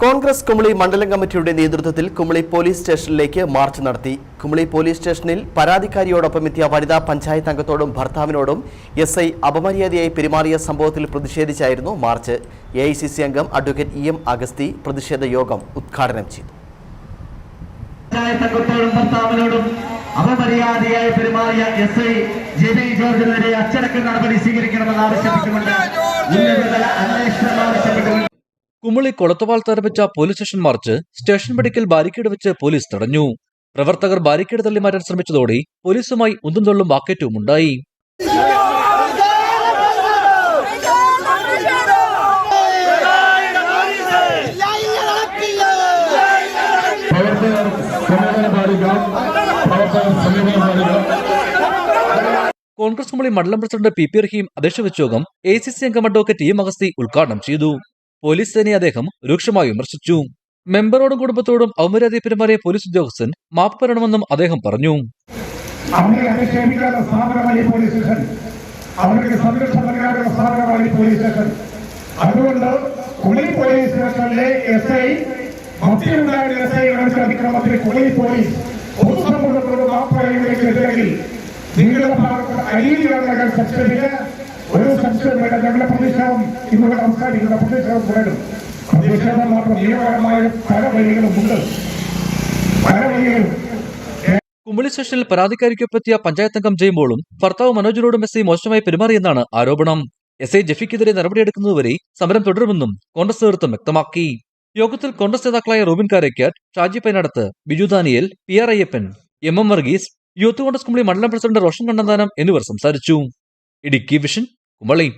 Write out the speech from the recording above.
കോൺഗ്രസ് കുമളി മണ്ഡലം കമ്മിറ്റിയുടെ നേതൃത്വത്തിൽ കുമളി പോലീസ് സ്റ്റേഷനിലേക്ക് മാർച്ച് നടത്തി. കുമളി പോലീസ് സ്റ്റേഷനിൽ പരാതിക്കാരിയോടൊപ്പം എത്തിയ വനിതാ പഞ്ചായത്ത് അംഗത്തോടും ഭർത്താവിനോടും എസ് ഐ അപമര്യാദയായി പെരുമാറിയ സംഭവത്തിൽ പ്രതിഷേധിച്ചായിരുന്നു മാർച്ച്. എ അംഗം അഡ്വക്കേറ്റ് ഇ എം അഗസ്തി പ്രതിഷേധ യോഗം ഉദ്ഘാടനം ചെയ്തു. അപമര്യാദയായി പെരുമാറിയ എസ് ഐ ജെബി ജോർജിനെതിരെ അച്ചടക്ക നടപടി സ്വീകരിക്കണമെന്ന് ആവശ്യപ്പെട്ടുകൊണ്ട് ഉന്നതതല അന്വേഷണം ആവശ്യപ്പെട്ടുകൊണ്ട് കുമളി കൊളത്തവാൾ തരപ്പിച്ച പോലീസ് സ്റ്റേഷൻ മാർച്ച് സ്റ്റേഷൻ പടിക്കൽ ബാരിക്കേഡ് വെച്ച് പോലീസ് തടഞ്ഞു. പ്രവർത്തകർ ബാരിക്കേഡ് തള്ളി മാറ്റാൻ ശ്രമിച്ചതോടെ പോലീസുമായി ഉന്തും തള്ളും വാക്കേറ്റവും ഉണ്ടായി. കോൺഗ്രസ് കുമളി മണ്ഡലം പ്രസിഡന്റ് പി പി റഹീം അധ്യക്ഷ വെച്ചോഗം എ സി സി അംഗം അഡ്വക്കേറ്റ് ഇ എം ഉദ്ഘാടനം ചെയ്തു. പോലീസ് സേനയെ അദ്ദേഹം രൂക്ഷമായി വിമർശിച്ചു. മെമ്പറോടും കുടുംബത്തോടും ഔമര്യാദയെ പെരുമാറിയ പോലീസ് ഉദ്യോഗസ്ഥൻ മാപ്പ് പറയണമെന്നും അദ്ദേഹം പറഞ്ഞു. പോലീസ് കുളി പോലീസ് സ്റ്റേഷനിലെ കുളി പോലീസ് മാപ്പറയുന്നതിനെതിരെങ്കിൽ നിങ്ങളുടെ ഭാഗത്ത് അനീതിയാണ് സെക്ഷനിൽ ഒരു സംശയം വേണ്ട ഞങ്ങളുടെ പ്രതിഷേധം ഇന്നിവിടെ പ്രതിഷേധം തുടരും. പ്രതിഷേധം മാത്രം നിയമപരമായ പല വഴികളുമുണ്ട് പല വഴികളും കുമ്പളി സ്റ്റേഷനിൽ പരാതിക്കാരിക്കൊപ്പെത്തിയ പഞ്ചായത്ത് അംഗം ചെയ്യുമ്പോഴും ഭർത്താവ് മനോജിനോടും എസ് ഐ മോശമായി പെരുമാറിയെന്നാണ് ആരോപണം. എസ് ഐ ജഫിക്കെതിരെ നടപടിയെടുക്കുന്നതുവരെ സമരം തുടരുമെന്നും കോൺഗ്രസ് നേതൃത്വം വ്യക്തമാക്കി. യോഗത്തിൽ കോൺഗ്രസ് നേതാക്കളായ Robin Karaykkat Shaji Painadathu Biju Daniel P R Ayyappan M M Varghese youth Congress Kumbali മണ്ഡലം പ്രസിഡന്റ് റോഷൻ കണ്ണന്താനം എന്നിവർ സംസാരിച്ചു. ഇടുക്കി വിഷൻ കുമളി